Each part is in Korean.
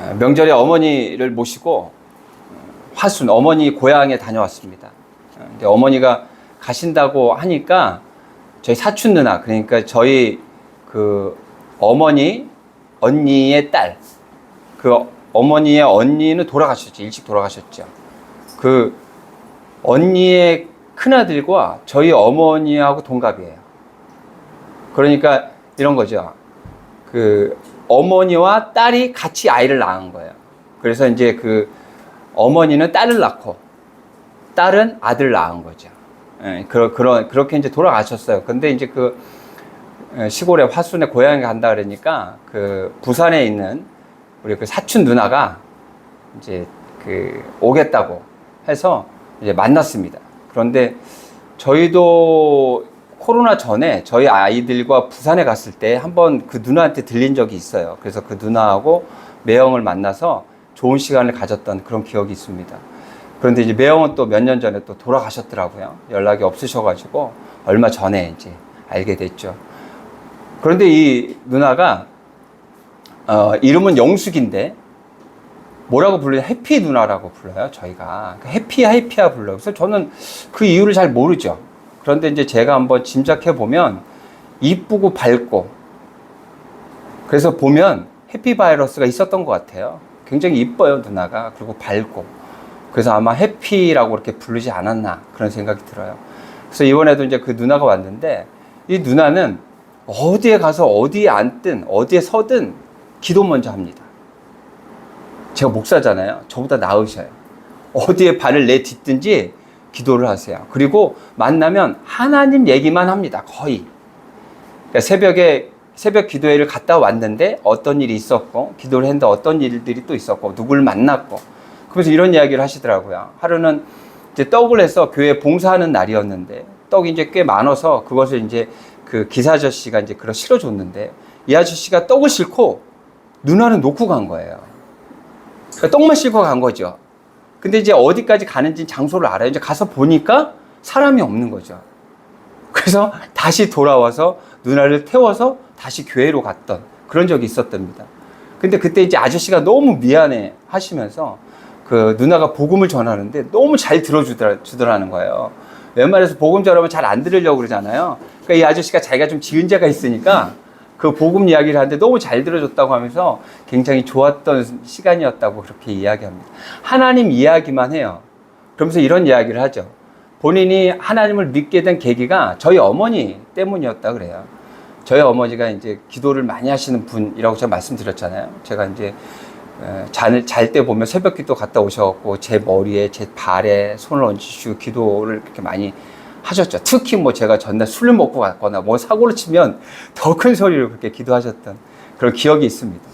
어, 명절에 어머니를 모시고 화순 어머니 고향에 다녀왔습니다. 어, 근데 어머니가 가신다고 하니까 저희 사촌 누나 그러니까 저희 그 어머니 언니의 딸 그 어머니의 언니는 돌아가셨죠 일찍 돌아가셨죠. 그 언니의 큰아들과 저희 어머니하고 동갑이에요. 그러니까 이런 거죠. 그 어머니와 딸이 같이 아이를 낳은 거예요. 그래서 이제 그 어머니는 딸을 낳고 딸은 아들 낳은 거죠. 예, 그러, 그러, 그렇게 이제 돌아가셨어요. 근데 이제 그 어, 시골에 화순에 고향에 간다 그러니까 그 부산에 있는 우리 그 사촌 누나가 이제 그 오겠다고 해서 이제 만났습니다. 그런데 저희도 코로나 전에 저희 아이들과 부산에 갔을 때 한번 그 누나한테 들린 적이 있어요. 그래서 그 누나하고 매형을 만나서 좋은 시간을 가졌던 그런 기억이 있습니다. 그런데 이제 매형은 또 몇 년 전에 또 돌아가셨더라고요. 연락이 없으셔가지고 얼마 전에 이제 알게 됐죠. 그런데 이 누나가 어, 이름은 영숙인데 뭐라고 불러요? 해피 누나라고 불러요. 저희가 그 해피야 해피야 불러요. 그래서 저는 그 이유를 잘 모르죠. 그런데 이제 제가 한번 짐작해 보면 이쁘고 밝고 그래서 보면 해피 바이러스가 있었던 것 같아요. 굉장히 이뻐요 누나가 그리고 밝고 그래서 아마 해피라고 그렇게 부르지 않았나 그런 생각이 들어요. 그래서 이번에도 이제 그 누나가 왔는데 이 누나는 어디에 가서 어디에 앉든 어디에 서든 기도 먼저 합니다. 제가 목사잖아요. 저보다 나으셔요. 어디에 발을 내딛든지 기도를 하세요. 그리고 만나면 하나님 얘기만 합니다. 거의. 그러니까 새벽에 새벽 기도회를 갔다 왔는데 어떤 일이 있었고 기도를 했는데 어떤 일들이 또 있었고 누구를 만났고 그래서 이런 이야기를 하시더라고요. 하루는 이제 떡을 해서 교회 봉사하는 날이었는데 떡이 이제 꽤 많아서 그것을 이제 그 기사 아저씨가 이제 그걸 실어줬는데 이 아저씨가 떡을 싣고 누나는 놓고 간 거예요. 그러니까 떡만 싣고 간 거죠. 근데 이제 어디까지 가는지 장소를 알아요. 이제 가서 보니까 사람이 없는 거죠. 그래서 다시 돌아와서 누나를 태워서 다시 교회로 갔던 그런 적이 있었답니다. 근데 그때 이제 아저씨가 너무 미안해 하시면서 그 누나가 복음을 전하는데 너무 잘 들어주더라, 주더라는 거예요. 웬만해서 복음 전하면 잘 안 들으려고 그러잖아요. 그러니까 이 아저씨가 자기가 좀 지은 죄가 있으니까 그 복음 이야기를 하는데 너무 잘 들어줬다고 하면서 굉장히 좋았던 시간이었다고 그렇게 이야기합니다. 하나님 이야기만 해요. 그러면서 이런 이야기를 하죠. 본인이 하나님을 믿게 된 계기가 저희 어머니 때문이었다 그래요. 저희 어머니가 이제 기도를 많이 하시는 분이라고 제가 말씀드렸잖아요. 제가 이제 잘 때 보면 새벽 기도 갔다 오셔갖고 제 머리에 제 발에 손을 얹으시고 기도를 그렇게 많이 하셨죠. 특히 뭐 제가 전날 술을 먹고 갔거나 뭐 사고를 치면 더 큰 소리로 그렇게 기도하셨던 그런 기억이 있습니다.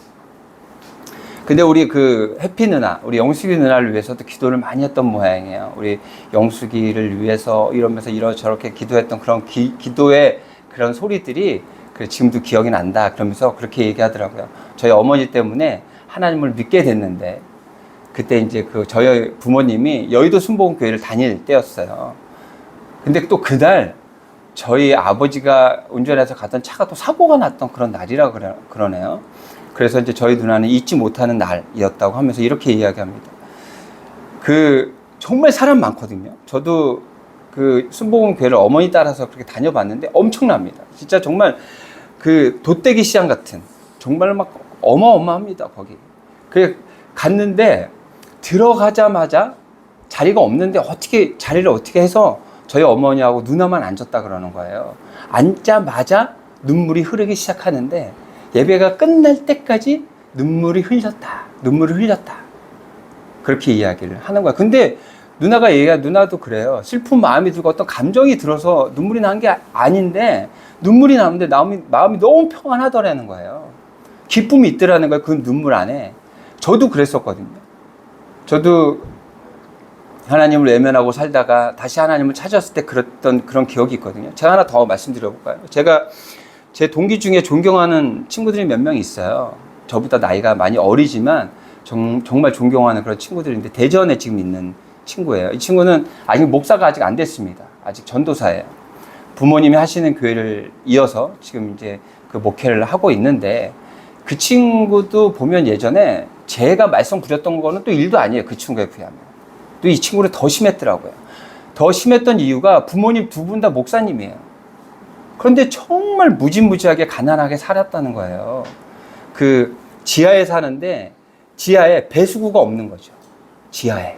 근데 우리 그 해피 누나, 우리 영숙이 누나를 위해서도 기도를 많이 했던 모양이에요. 우리 영숙이를 위해서 이러면서 이러 저렇게 기도했던 그런 기, 기도의 그런 소리들이 그 지금도 기억이 난다. 그러면서 그렇게 얘기하더라고요. 저희 어머니 때문에 하나님을 믿게 됐는데 그때 이제 그 저희 부모님이 여의도 순복음교회를 다닐 때였어요. 근데 또 그날 저희 아버지가 운전해서 가던 차가 또 사고가 났던 그런 날이라 그러, 그러네요. 그래서 이제 저희 누나는 잊지 못하는 날이었다고 하면서 이렇게 이야기합니다. 그 정말 사람 많거든요. 저도 그 순복음 교회를 어머니 따라서 그렇게 다녀봤는데 엄청납니다. 진짜 정말 그 돗대기 시장 같은 정말 막 어마어마합니다. 거기. 그 갔는데 들어가자마자 자리가 없는데 어떻게 자리를 어떻게 해서 저희 어머니하고 누나만 앉았다 그러는 거예요. 앉자마자 눈물이 흐르기 시작하는데 예배가 끝날 때까지 눈물이 흘렸다. 눈물을 흘렸다. 그렇게 이야기를 하는 거야. 근데 누나가 얘기가 누나도 그래요. 슬픈 마음이 들고 어떤 감정이 들어서 눈물이 난 게 아닌데 눈물이 나는데 마음이, 마음이 너무 평안하더라는 거예요. 기쁨이 있더라는 거예요. 그 눈물 안에. 저도 그랬었거든요. 저도 하나님을 외면하고 살다가 다시 하나님을 찾았을 때 그랬던 그런 기억이 있거든요. 제가 하나 더 말씀드려볼까요? 제가 제 동기 중에 존경하는 친구들이 몇 명 있어요. 저보다 나이가 많이 어리지만 정, 정말 존경하는 그런 친구들인데 대전에 지금 있는 친구예요. 이 친구는 아직 목사가 아직 안 됐습니다. 아직 전도사예요. 부모님이 하시는 교회를 이어서 지금 이제 그 목회를 하고 있는데 그 친구도 보면 예전에 제가 말썽 부렸던 거는 또 일도 아니에요. 그 친구에 비하면. 또 이 친구는 더 심했더라고요. 더 심했던 이유가 부모님 두 분 다 목사님이에요. 그런데 정말 무지무지하게 가난하게 살았다는 거예요. 그 지하에 사는데 지하에 배수구가 없는 거죠. 지하에.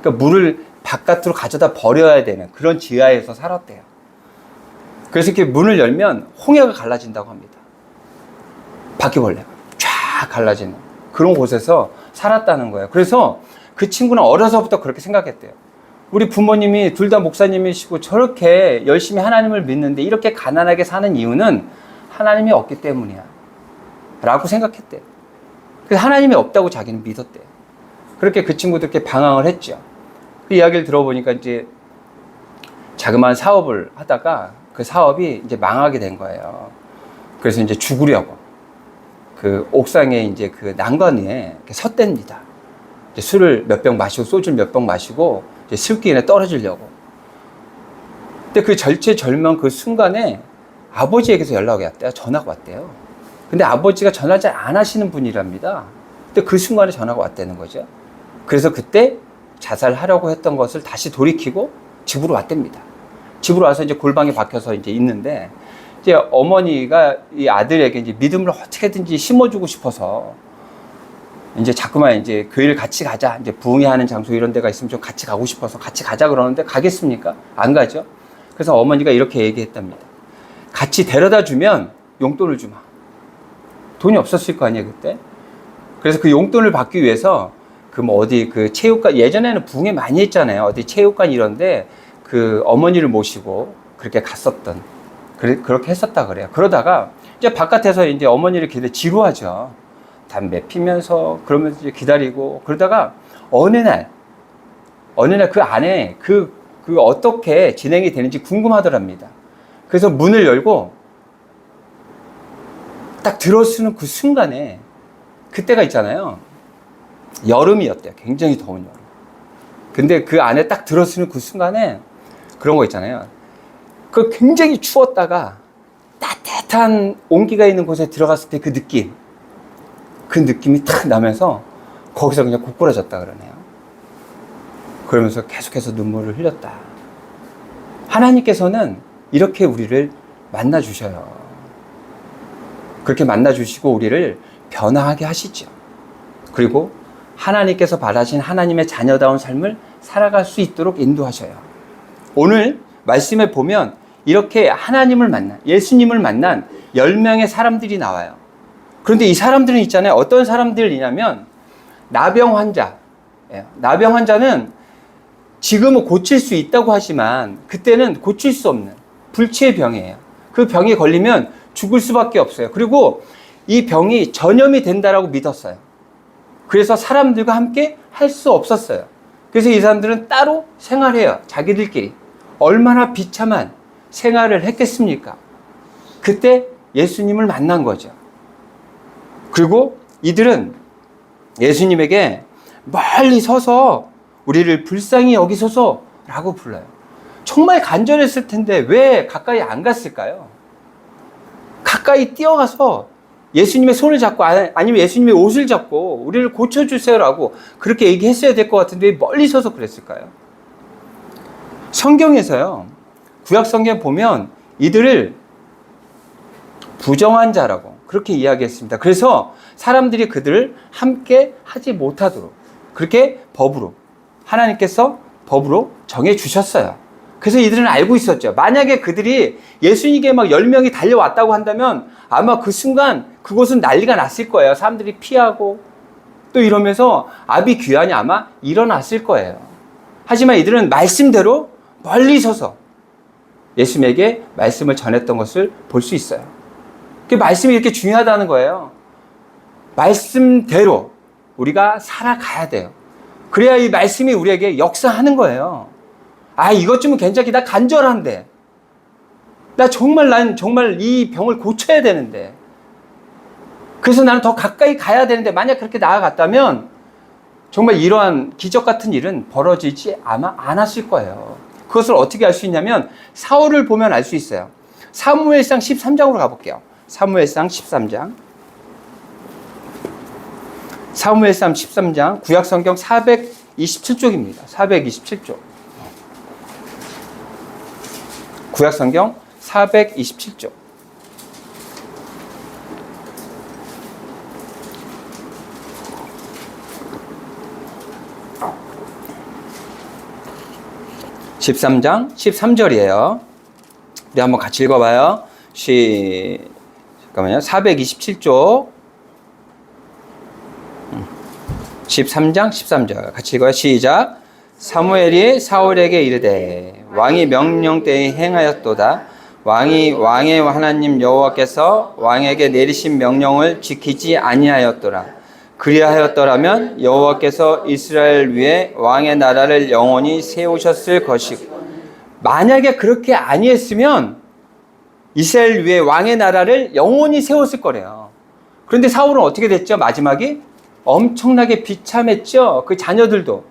그러니까 물을 바깥으로 가져다 버려야 되는 그런 지하에서 살았대요. 그래서 이렇게 문을 열면 홍해가 갈라진다고 합니다. 바퀴벌레가 쫙 갈라지는 그런 곳에서 살았다는 거예요. 그래서 그 친구는 어려서부터 그렇게 생각했대요. 우리 부모님이 둘 다 목사님이시고 저렇게 열심히 하나님을 믿는데 이렇게 가난하게 사는 이유는 하나님이 없기 때문이야. 라고 생각했대요. 그래서 하나님이 없다고 자기는 믿었대요. 그렇게 그 이렇게 방황을 했죠. 그 이야기를 들어보니까 이제 자그마한 사업을 하다가 그 사업이 이제 망하게 된 거예요. 그래서 이제 죽으려고 그 옥상에 이제 그 난간에 섰댄니다. 술을 몇 병 마시고 소주를 몇 병 마시고 이제 슬기에 떨어지려고. 근데 그 절체절명 그 순간에 아버지에게서 연락이 왔대요. 전화가 왔대요. 근데 아버지가 전화 잘 안 하시는 분이랍니다. 근데 그 순간에 전화가 왔다는 거죠. 그래서 그때 자살하려고 했던 것을 다시 돌이키고 집으로 왔답니다. 집으로 와서 이제 골방에 박혀서 이제 있는데 이제 어머니가 이 아들에게 이제 믿음을 어떻게든지 심어주고 싶어서 이제 자꾸만 이제 교회를 같이 가자. 이제 부흥회 하는 장소 이런 데가 있으면 좀 같이 가고 싶어서 같이 가자 그러는데 가겠습니까? 안 가죠. 그래서 어머니가 이렇게 얘기했답니다. 같이 데려다 주면 용돈을 주마. 돈이 없었을 거 아니에요, 그때? 그래서 그 용돈을 받기 위해서 그 뭐 어디 그 체육관, 예전에는 부흥회 많이 했잖아요. 어디 체육관 이런데 그 어머니를 모시고 그렇게 갔었던, 그렇게 했었다 그래요. 그러다가 이제 바깥에서 이제 어머니를 기대 지루하죠. 담배 피면서 그러면서 이제 기다리고 그러다가 어느 날, 어느 날 그 안에 그, 그 어떻게 진행이 되는지 궁금하더랍니다. 그래서 문을 열고 딱 들어서는 그 순간에 그때가 있잖아요. 여름이었대요. 굉장히 더운 여름. 근데 그 안에 딱 들어서는 그 순간에 그런 거 있잖아요. 그 굉장히 추웠다가 따뜻한 온기가 있는 곳에 들어갔을 때 그 느낌. 그 느낌이 탁 나면서 거기서 그냥 고꾸라졌다 그러네요. 그러면서 계속해서 눈물을 흘렸다. 하나님께서는 이렇게 우리를 만나 주셔요. 그렇게 만나 주시고 우리를 변화하게 하시죠. 그리고 하나님께서 바라신 하나님의 자녀다운 삶을 살아갈 수 있도록 인도하셔요. 오늘 말씀에 보면 이렇게 하나님을 만난, 예수님을 만난 10명의 사람들이 나와요. 그런데 이 사람들은 있잖아요. 어떤 사람들이냐면, 나병 환자. 예, 나병 환자는 지금은 고칠 수 있다고 하지만, 그때는 고칠 수 없는 불치의 병이에요. 그 병이 걸리면 죽을 수밖에 없어요. 그리고 이 병이 전염이 된다라고 믿었어요. 그래서 사람들과 함께 할 수 없었어요. 그래서 이 사람들은 따로 생활해요. 자기들끼리. 얼마나 비참한 생활을 했겠습니까? 그때 예수님을 만난 거죠. 그리고 이들은 예수님에게 멀리 서서 우리를 불쌍히 여기소서 라고 불러요. 정말 간절했을 텐데 왜 가까이 안 갔을까요? 가까이 뛰어가서 예수님의 손을 잡고 아니면 예수님의 옷을 잡고 우리를 고쳐주세요라고 그렇게 얘기했어야 될 것 같은데 왜 멀리 서서 그랬을까요? 성경에서요, 구약 성경 보면 이들을 부정한 자라고 그렇게 이야기했습니다. 그래서 사람들이 그들을 함께 하지 못하도록 그렇게 법으로 하나님께서 법으로 정해 주셨어요. 그래서 이들은 알고 있었죠. 만약에 그들이 예수님께 막 10명이 달려왔다고 한다면 아마 그 순간 그곳은 난리가 났을 거예요. 사람들이 피하고 또 이러면서 아비 귀환이 아마 일어났을 거예요. 하지만 이들은 말씀대로 멀리 서서 예수님에게 말씀을 전했던 것을 볼 수 있어요. 그 말씀이 이렇게 중요하다는 거예요. 말씀대로 우리가 살아가야 돼요. 그래야 이 말씀이 우리에게 역사하는 거예요. 아, 이것 좀 괜찮게. 나 간절한데. 나 정말, 난 정말 이 병을 고쳐야 되는데. 그래서 나는 더 가까이 가야 되는데, 만약 그렇게 나아갔다면, 정말 이러한 기적 같은 일은 벌어지지 아마 않았을 거예요. 그것을 어떻게 알 수 있냐면, 사울을 보면 알 수 있어요. 사무엘상 13장으로 가볼게요. 사무엘상 13장. 사무엘상 13장 구약 성경 427쪽입니다. 427쪽. 구약 성경 427쪽. (13장) (13절이에요) 우리 한번 같이 읽어봐요 시 잠깐만요 427쪽 13장 13절 같이 읽어요. 시작. 사무엘이 사울에게 이르되 왕이 명령 때에 행하였도다. 왕이 왕의 하나님 여호와께서 왕에게 내리신 명령을 지키지 아니하였더라. 그리하였더라면 여호와께서 이스라엘 위에 왕의 나라를 영원히 세우셨을 것이고 만약에 그렇게 아니했으면 이스라엘 위에 왕의 나라를 영원히 세웠을 거래요. 그런데 사울은 어떻게 됐죠? 마지막이 엄청나게 비참했죠. 그 자녀들도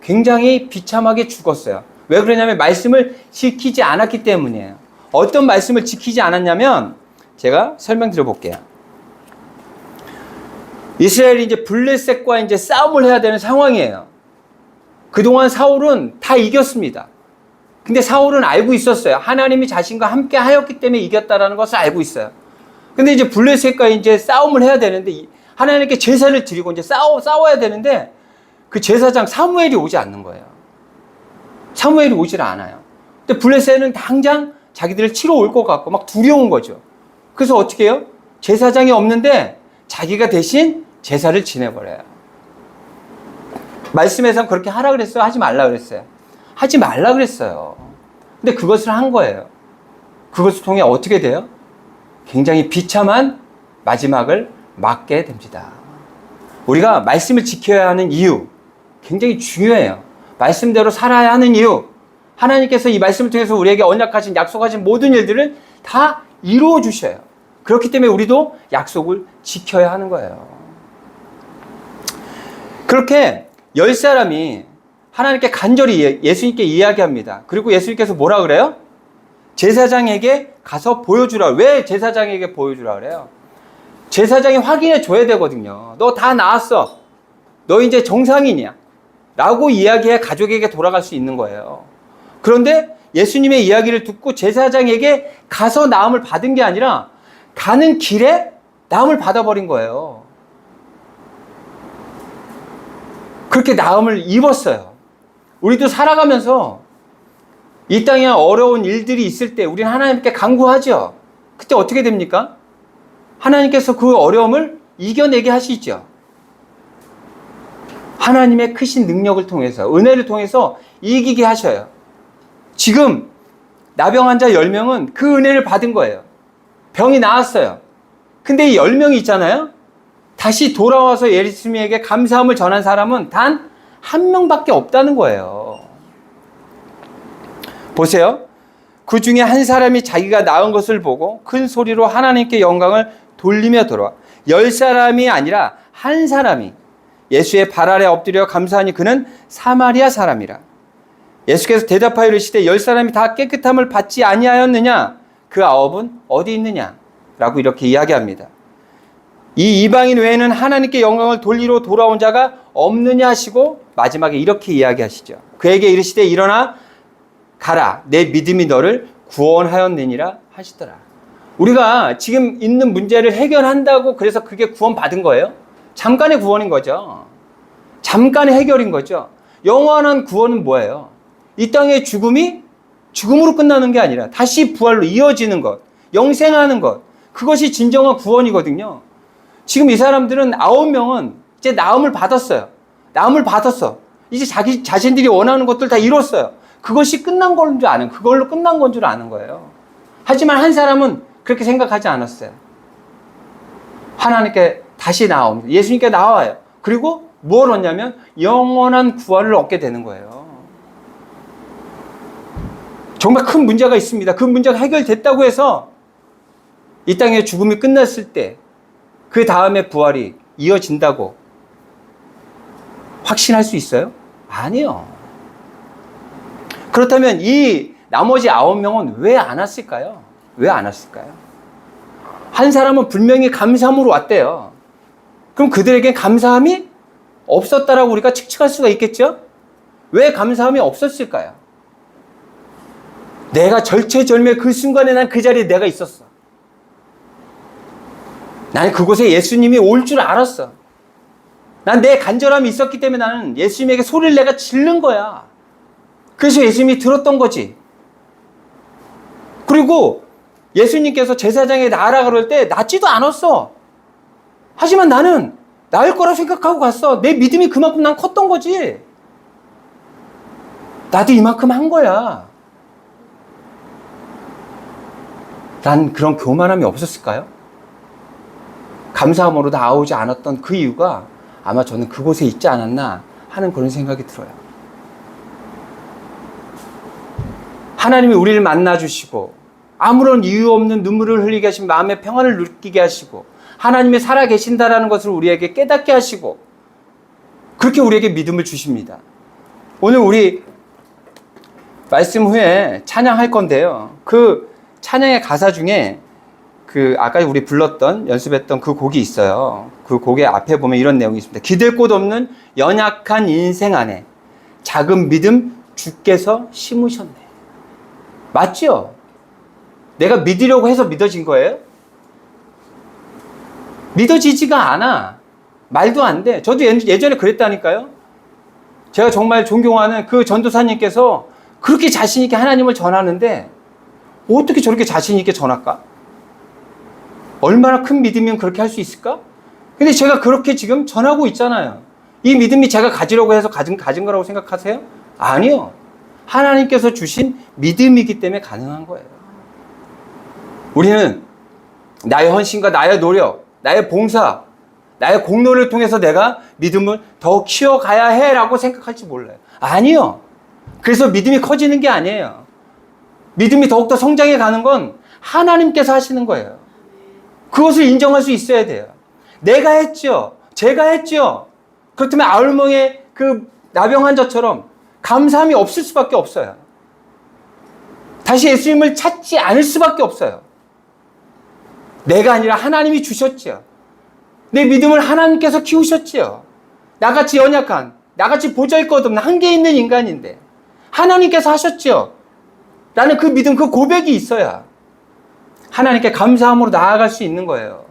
굉장히 비참하게 죽었어요. 왜 그러냐면 말씀을 지키지 않았기 때문이에요. 어떤 말씀을 지키지 않았냐면 제가 설명 드려 볼게요. 이스라엘이 이제 블레셋과 이제 싸움을 해야 되는 상황이에요. 그동안 사울은 다 이겼습니다. 근데 사울은 알고 있었어요. 하나님이 자신과 함께 하였기 때문에 이겼다라는 것을 알고 있어요. 근데 이제 블레셋과 이제 싸움을 해야 되는데 하나님께 제사를 드리고 이제 싸워, 싸워야 되는데 그 제사장 사무엘이 오지 않는 거예요. 사무엘이 오질 않아요. 근데 블레셋은 당장 자기들을 치러 올 것 같고 막 두려운 거죠. 그래서 어떻게 해요? 제사장이 없는데 자기가 대신 제사를 지내버려요. 말씀에선 그렇게 하라 그랬어요? 하지 말라 그랬어요? 하지 말라 그랬어요. 근데 그것을 한 거예요. 그것을 통해 어떻게 돼요? 굉장히 비참한 마지막을 맞게 됩니다. 우리가 말씀을 지켜야 하는 이유 굉장히 중요해요. 말씀대로 살아야 하는 이유. 하나님께서 이 말씀을 통해서 우리에게 언약하신 약속하신 모든 일들을 다 이루어 주셔요. 그렇기 때문에 우리도 약속을 지켜야 하는 거예요. 그렇게 열 사람이 하나님께 간절히 예, 예수님께 이야기합니다. 그리고 예수님께서 뭐라 그래요? 제사장에게 가서 보여주라. 왜 제사장에게 보여주라 그래요? 제사장이 확인해 줘야 되거든요. 너 다 나았어. 너 이제 정상인이야. 라고 이야기해 가족에게 돌아갈 수 있는 거예요. 그런데 예수님의 이야기를 듣고 제사장에게 가서 나음을 받은 게 아니라 가는 길에 나음을 받아버린 거예요. 그렇게 나음을 입었어요. 우리도 살아가면서 이 땅에 어려운 일들이 있을 때 우리는 하나님께 간구하죠. 그때 어떻게 됩니까? 하나님께서 그 어려움을 이겨내게 하시죠. 하나님의 크신 능력을 통해서, 은혜를 통해서 이기게 하셔요. 지금 나병 환자 10명은 그 은혜를 받은 거예요. 병이 나았어요. 근데 이 10명이 있잖아요. 다시 돌아와서 예수님에게 감사함을 전한 사람은 단 한 명밖에 없다는 거예요. 보세요. 그 중에 한 사람이 자기가 나은 것을 보고 큰 소리로 하나님께 영광을 돌리며 돌아와. 열 사람이 아니라 한 사람이 예수의 발 아래 엎드려 감사하니 그는 사마리아 사람이라. 예수께서 대답하여 이르시되 열 사람이 다 깨끗함을 받지 아니하였느냐? 그 아홉은 어디 있느냐? 라고 이렇게 이야기합니다. 이 이방인 외에는 하나님께 영광을 돌리러 돌아온 자가 없느냐 하시고 마지막에 이렇게 이야기하시죠. 그에게 이르시되 일어나 가라. 내 믿음이 너를 구원하였느니라 하시더라. 우리가 지금 있는 문제를 해결한다고 그래서 그게 구원받은 거예요? 잠깐의 구원인 거죠. 잠깐의 해결인 거죠. 영원한 구원은 뭐예요? 이 땅의 죽음이 죽음으로 끝나는 게 아니라 다시 부활로 이어지는 것, 영생하는 것. 그것이 진정한 구원이거든요. 지금 이 사람들은 아홉 명은 이제 나음을 받았어요. 나음을 받았어. 이제 자기 자신들이 원하는 것들 다 이뤘어요. 그것이 끝난 건 줄 아는, 그걸로 끝난 건 줄 아는 거예요. 하지만 한 사람은 그렇게 생각하지 않았어요. 하나님께 다시 나옵니다. 예수님께 나와요. 그리고 뭘 얻냐면 영원한 구원을 얻게 되는 거예요. 정말 큰 문제가 있습니다. 그 문제가 해결됐다고 해서 이 땅의 죽음이 끝났을 때 그 다음에 부활이 이어진다고 확신할 수 있어요? 아니요. 그렇다면 이 나머지 아홉 명은 왜 안 왔을까요? 왜 안 왔을까요? 한 사람은 분명히 감사함으로 왔대요. 그럼 그들에겐 감사함이 없었다라고 우리가 측측할 수가 있겠죠? 왜 감사함이 없었을까요? 내가 절체절명 그 순간에 난 그 자리에 내가 있었어. 나는 그곳에 예수님이 올 줄 알았어. 난 내 간절함이 있었기 때문에 나는 예수님에게 소리를 내가 지른 거야. 그래서 예수님이 들었던 거지. 그리고 예수님께서 제사장에 나아라 그럴 때 낫지도 않았어. 하지만 나는 나을 거라 생각하고 갔어. 내 믿음이 그만큼 난 컸던 거지. 나도 이만큼 한 거야. 난 그런 교만함이 없었을까요? 감사함으로 나오지 않았던 그 이유가 아마 저는 그곳에 있지 않았나 하는 그런 생각이 들어요. 하나님이 우리를 만나주시고 아무런 이유 없는 눈물을 흘리게 하신 마음의 평안을 느끼게 하시고 하나님이 살아 계신다라는 것을 우리에게 깨닫게 하시고 그렇게 우리에게 믿음을 주십니다. 오늘 우리 말씀 후에 찬양할 건데요. 그 찬양의 가사 중에 그 아까 우리 불렀던 연습했던 그 곡이 있어요. 그 곡의 앞에 보면 이런 내용이 있습니다. 기댈 곳 없는 연약한 인생 안에 작은 믿음 주께서 심으셨네. 맞죠? 내가 믿으려고 해서 믿어진 거예요? 믿어지지가 않아. 말도 안 돼. 저도 예- 예전에 그랬다니까요. 제가 정말 존경하는 그 전도사님께서 그렇게 자신있게 하나님을 전하는데 어떻게 저렇게 자신있게 전할까? 얼마나 큰 믿음이면 그렇게 할 수 있을까? 근데 제가 그렇게 지금 전하고 있잖아요. 이 믿음이 제가 가지려고 해서 가진, 가진 거라고 생각하세요? 아니요. 하나님께서 주신 믿음이기 때문에 가능한 거예요. 우리는 나의 헌신과 나의 노력, 나의 봉사, 나의 공로를 통해서 내가 믿음을 더 키워가야 해 라고 생각할지 몰라요. 아니요. 그래서 믿음이 커지는 게 아니에요. 믿음이 더욱더 성장해 가는 건 하나님께서 하시는 거예요. 그것을 인정할 수 있어야 돼요. 내가 했죠. 제가 했죠. 그렇다면 아울몽의 그 나병 환자처럼 감사함이 없을 수밖에 없어요. 다시 예수님을 찾지 않을 수밖에 없어요. 내가 아니라 하나님이 주셨죠. 내 믿음을 하나님께서 키우셨지요. 나같이 연약한, 나같이 보잘것없는 한계 있는 인간인데 하나님께서 하셨죠. 나는 그 믿음, 그 고백이 있어야 하나님께 감사함으로 나아갈 수 있는 거예요.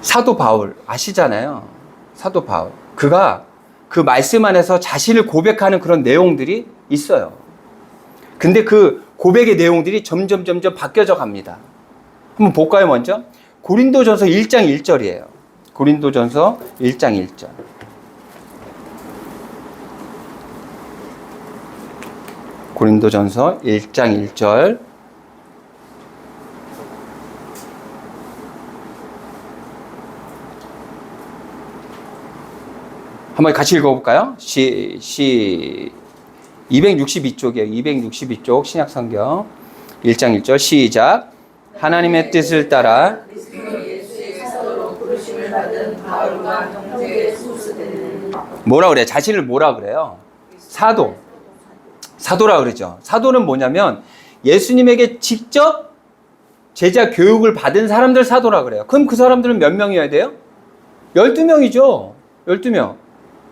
사도 바울 아시잖아요. 사도 바울. 그가 그 말씀 안에서 자신을 고백하는 그런 내용들이 있어요. 근데 그 고백의 내용들이 점점 점점 바뀌어져 갑니다. 한번 볼까요, 먼저? 고린도전서 1장 1절이에요. 고린도전서 1장 1절. 고린도전서 1장 1절. 한번 같이 읽어볼까요? 시, 시, 262쪽이에요. 262쪽 신약성경 1장 1절 시작. 하나님의 뜻을 따라 뭐라 그래? 자신을 뭐라 그래요? 사도. 사도라 그러죠. 사도는 뭐냐면 예수님에게 직접 제자 교육을 받은 사람들 사도라 그래요. 그럼 그 사람들은 몇 명이어야 돼요? 12명이죠. 12명.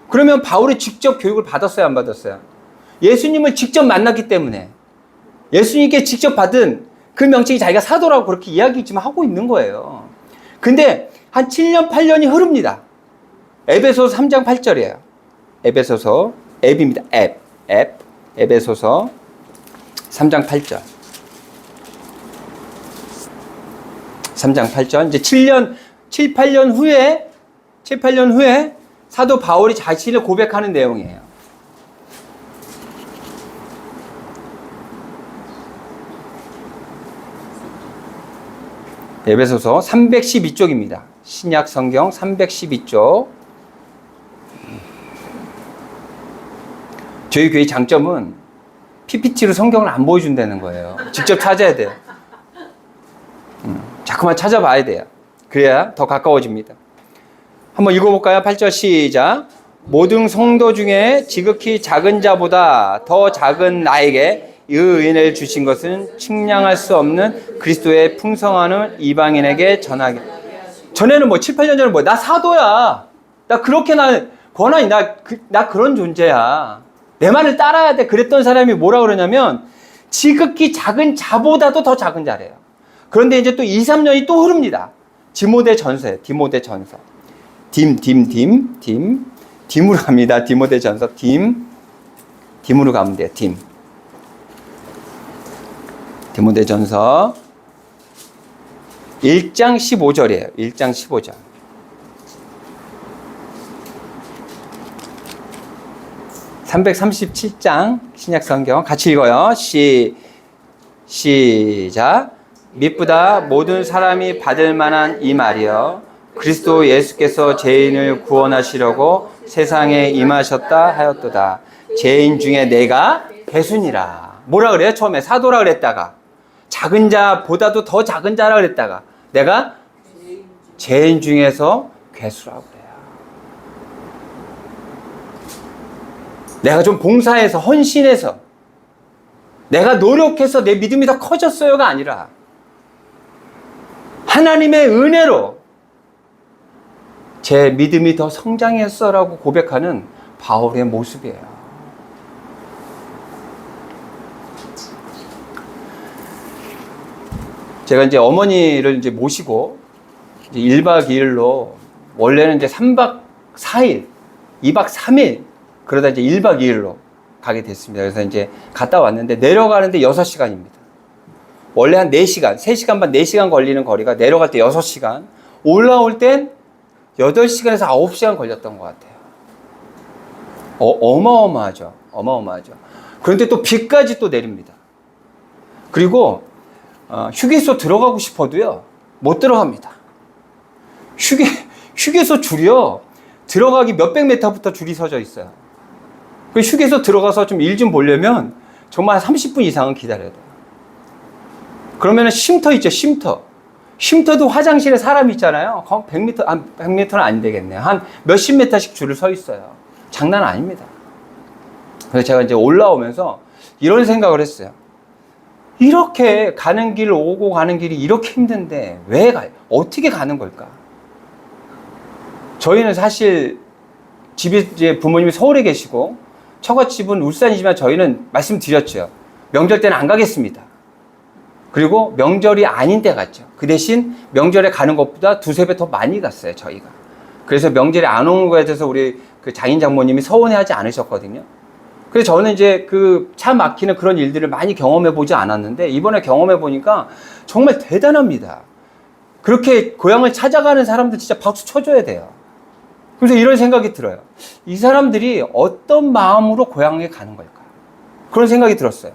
그러면 바울이 직접 교육을 받았어요, 안 받았어요? 예수님을 직접 만났기 때문에 예수님께 직접 받은 그 명칭이 자기가 사도라고 그렇게 이야기 지금 하고 있는 거예요. 근데 한 7년, 8년이 흐릅니다. 에베소서 3장 8절이에요. 에베소서 앱입니다. 앱. 앱. 에베소서 3장 8절. 3장 8절. 이제 7년, 7, 8년 후에 7, 8년 후에 사도 바울이 자신을 고백하는 내용이에요. 에베소서 312쪽입니다. 신약 성경 312쪽. 저희 교회 장점은 PPT로 성경을 안 보여준다는 거예요. 직접 찾아야 돼요. 음, 자꾸만 찾아봐야 돼요. 그래야 더 가까워집니다. 한번 읽어볼까요? 8절 시작. 모든 성도 중에 지극히 작은 자보다 더 작은 나에게 이 은혜를 주신 것은 측량할 수 없는 그리스도의 풍성함을 이방인에게 전하게. 전에는 뭐 7, 8년 전에 뭐 나 사도야. 나 그렇게 나 권한이 나, 그, 나 그런 존재야. 내 말을 따라야 돼. 그랬던 사람이 뭐라 그러냐면 지극히 작은 자보다도 더 작은 자래요. 그런데 이제 또 2, 3년이 또 흐릅니다. 디모데 전서예요. 디모데 전서. 딤, 딤, 딤, 딤. 딤으로 갑니다. 디모데 전서. 딤. 딤으로 가면 돼요. 딤. 디모데 전서 1장 15절이에요. 1장 15절. (337장) 신약 성경 같이 읽어요. 시 시작. 미쁘다 모든 사람이 받을 만한 이 말이여. 그리스도 예수께서 죄인을 구원하시려고 세상에 임하셨다 하였도다. 죄인 중에 내가 배순이라. 뭐라 그래요? 처음에 사도라 그랬다가. 작은 자보다도 더 작은 자라 그랬다가. 내가 죄인 중에서 괴수라고 그래요 내가 좀 봉사해서 헌신해서 내가 노력해서 내 믿음이 더 커졌어요가 아니라 하나님의 은혜로 제 믿음이 더 성장했어라고 고백하는 바울의 모습이에요. 제가 이제 어머니를 이제 모시고 이제 1박 2일로 원래는 이제 3박 4일, 2박 3일 그러다 이제 1박 2일로 가게 됐습니다. 그래서 이제 갔다 왔는데 내려가는데 6시간입니다. 원래 한 4시간, 3시간 반, 4시간 걸리는 거리가 내려갈 때 6시간, 올라올 땐 8시간에서 9시간 걸렸던 것 같아요. 어, 어마어마하죠. 어마어마하죠. 그런데 또 비까지 또 내립니다. 그리고 어, 휴게소 들어가고 싶어도요, 못 들어갑니다. 휴게, 휴게소 줄이요, 들어가기 몇백 메타부터 줄이 서져 있어요. 그 휴게소 들어가서 좀 일 좀 보려면 정말 30분 이상은 기다려야 돼요. 그러면 쉼터 있죠, 쉼터. 쉼터도 화장실에 사람 있잖아요. 100m, 아, 100m는 안 되겠네요. 한 몇십 메타씩 줄을 서 있어요. 장난 아닙니다. 그래서 제가 이제 올라오면서 이런 생각을 했어요. 이렇게 가는 길 오고 가는 길이 이렇게 힘든데 왜 가요? 어떻게 가는 걸까? 저희는 사실 집에 이제 부모님이 서울에 계시고 처갓집은 울산이지만 저희는 말씀드렸죠. 명절 때는 안 가겠습니다. 그리고 명절이 아닌 때 갔죠. 그 대신 명절에 가는 것보다 두세 배 더 많이 갔어요, 저희가. 그래서 명절에 안 온 거에 대해서 우리 그 장인 장모님이 서운해하지 않으셨거든요. 그래서 저는 이제 그 차 막히는 그런 일들을 많이 경험해 보지 않았는데 이번에 경험해 보니까 정말 대단합니다. 그렇게 고향을 찾아가는 사람들 진짜 박수 쳐줘야 돼요. 그래서 이런 생각이 들어요. 이 사람들이 어떤 마음으로 고향에 가는 걸까? 그런 생각이 들었어요.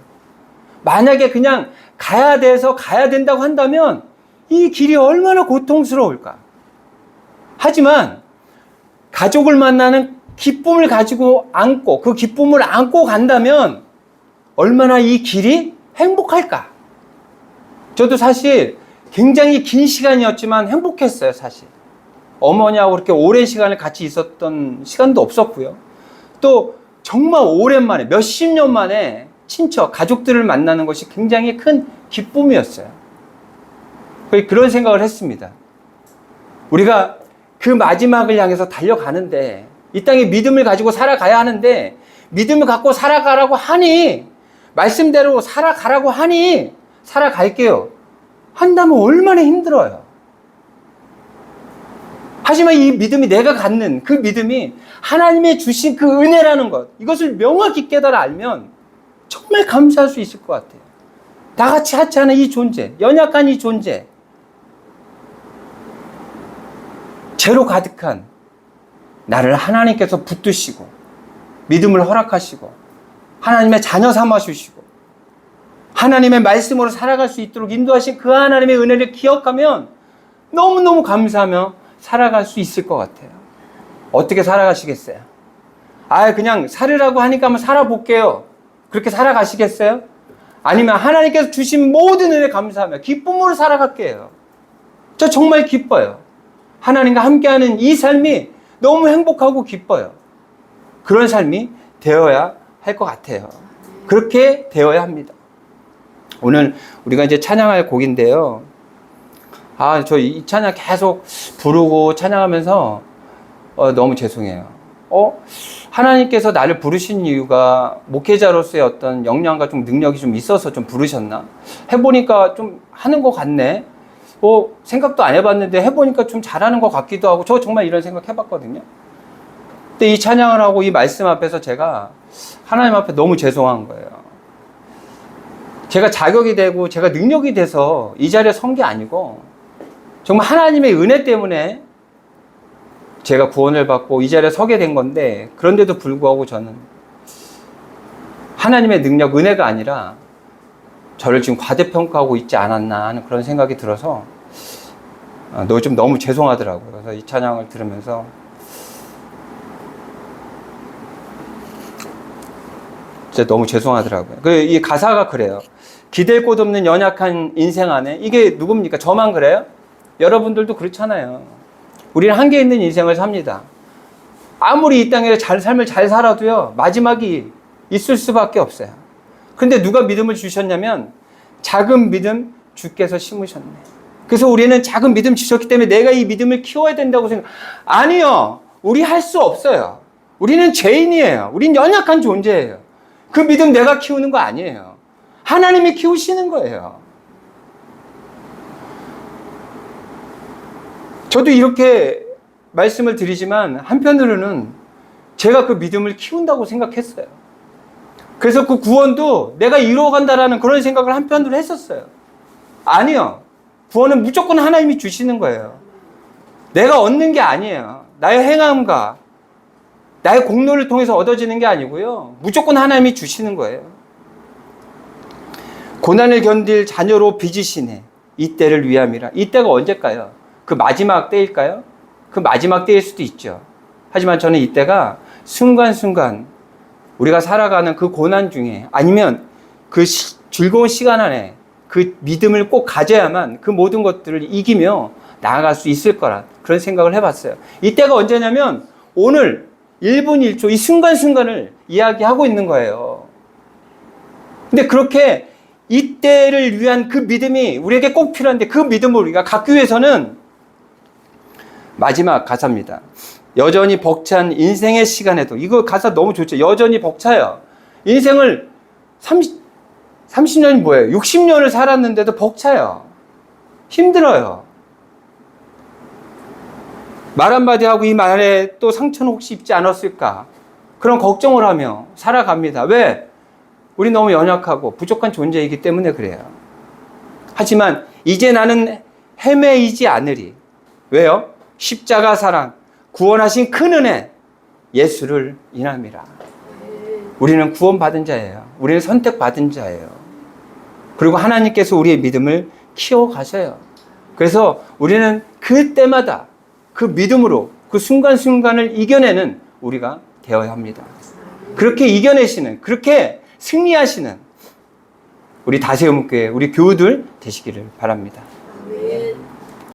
만약에 그냥 가야 돼서 가야 된다고 한다면 이 길이 얼마나 고통스러울까? 하지만 가족을 만나는 기쁨을 가지고 안고 그 기쁨을 안고 간다면 얼마나 이 길이 행복할까? 저도 사실 굉장히 긴 시간이었지만 행복했어요, 사실. 어머니하고 그렇게 오랜 시간을 같이 있었던 시간도 없었고요. 또 정말 오랜만에 몇십 년 만에 친척, 가족들을 만나는 것이 굉장히 큰 기쁨이었어요. 그런 생각을 했습니다. 우리가 그 마지막을 향해서 달려가는데 이 땅에 믿음을 가지고 살아가야 하는데 믿음을 갖고 살아가라고 하니 말씀대로 살아가라고 하니 살아갈게요. 한다면 얼마나 힘들어요. 하지만 이 믿음이 내가 갖는 그 믿음이 하나님의 주신 그 은혜라는 것, 이것을 명확히 깨달아 알면 정말 감사할 수 있을 것 같아요. 나같이 하찮은 이 존재, 연약한 이 존재, 죄로 가득한 나를 하나님께서 붙드시고, 믿음을 허락하시고, 하나님의 자녀 삼아 주시고, 하나님의 말씀으로 살아갈 수 있도록 인도하신 그 하나님의 은혜를 기억하면 너무너무 감사하며 살아갈 수 있을 것 같아요. 어떻게 살아가시겠어요? 아, 그냥 살으라고 하니까 한번 살아볼게요. 그렇게 살아가시겠어요? 아니면 하나님께서 주신 모든 은혜 감사하며 기쁨으로 살아갈게요. 저 정말 기뻐요. 하나님과 함께하는 이 삶이 너무 행복하고 기뻐요. 그런 삶이 되어야 할 것 같아요. 그렇게 되어야 합니다. 오늘 우리가 이제 찬양할 곡인데요. 아, 저 이 찬양 계속 부르고 찬양하면서 어, 너무 죄송해요. 어? 하나님께서 나를 부르신 이유가 목회자로서의 어떤 역량과 좀 능력이 좀 있어서 좀 부르셨나? 해보니까 좀 하는 것 같네. 어, 생각도 안 해봤는데 해보니까 좀 잘하는 것 같기도 하고 저 정말 이런 생각 해봤거든요. 근데 이 찬양을 하고 이 말씀 앞에서 제가 하나님 앞에 너무 죄송한 거예요. 제가 자격이 되고 제가 능력이 돼서 이 자리에 선 게 아니고 정말 하나님의 은혜 때문에 제가 구원을 받고 이 자리에 서게 된 건데 그런데도 불구하고 저는 하나님의 능력, 은혜가 아니라 저를 지금 과대평가하고 있지 않았나 하는 그런 생각이 들어서 아, 너좀 너무 죄송하더라고요. 그래서 이 찬양을 들으면서 진짜 너무 죄송하더라고요. 그이 가사가 그래요. 기댈 곳 없는 연약한 인생 안에 이게 누굽니까? 저만 그래요? 여러분들도 그렇잖아요. 우리는 한계 있는 인생을 삽니다. 아무리 이 땅에 잘 삶을 잘 살아도요 마지막이 있을 수밖에 없어요. 근데 누가 믿음을 주셨냐면 작은 믿음 주께서 심으셨네. 그래서 우리는 작은 믿음 주셨기 때문에 내가 이 믿음을 키워야 된다고 생각. 아니요, 우리 할 수 없어요. 우리는 죄인이에요. 우린 연약한 존재예요. 그 믿음 내가 키우는 거 아니에요. 하나님이 키우시는 거예요. 저도 이렇게 말씀을 드리지만 한편으로는 제가 그 믿음을 키운다고 생각했어요. 그래서 그 구원도 내가 이루어간다라는 그런 생각을 한편으로 했었어요. 아니요. 구원은 무조건 하나님이 주시는 거예요. 내가 얻는 게 아니에요. 나의 행함과 나의 공로를 통해서 얻어지는 게 아니고요. 무조건 하나님이 주시는 거예요. 고난을 견딜 자녀로 빚으시네. 이때를 위함이라. 이때가 언제일까요? 그 마지막 때일까요? 그 마지막 때일 수도 있죠. 하지만 저는 이때가 순간순간 우리가 살아가는 그 고난 중에 아니면 그 시- 즐거운 시간 안에 그 믿음을 꼭 가져야만 그 모든 것들을 이기며 나아갈 수 있을 거라 그런 생각을 해봤어요. 이때가 언제냐면 오늘 1분 1초 이 순간순간을 이야기하고 있는 거예요. 근데 그렇게 이때를 위한 그 믿음이 우리에게 꼭 필요한데 그 믿음을 우리가 갖기 위해서는 마지막 가사입니다. 여전히 벅찬 인생의 시간에도 이거 가사 너무 좋죠. 여전히 벅차요. 인생을 30, 30년이 뭐예요? 60년을 살았는데도 벅차요. 힘들어요. 말 한마디 하고 이 말에 또 상처는 혹시 입지 않았을까? 그런 걱정을 하며 살아갑니다. 왜? 우리 너무 연약하고 부족한 존재이기 때문에 그래요. 하지만 이제 나는 헤매이지 않으리. 왜요? 십자가 사랑, 구원하신 큰 은혜, 예수를 인함이라. 우리는 구원받은 자예요. 우리는 선택받은 자예요. 그리고 하나님께서 우리의 믿음을 키워가셔요. 그래서 우리는 그때마다 그 믿음으로 그 순간순간을 이겨내는 우리가 되어야 합니다. 그렇게 이겨내시는, 그렇게 승리하시는 우리 다세움교회, 우리 교우들 되시기를 바랍니다.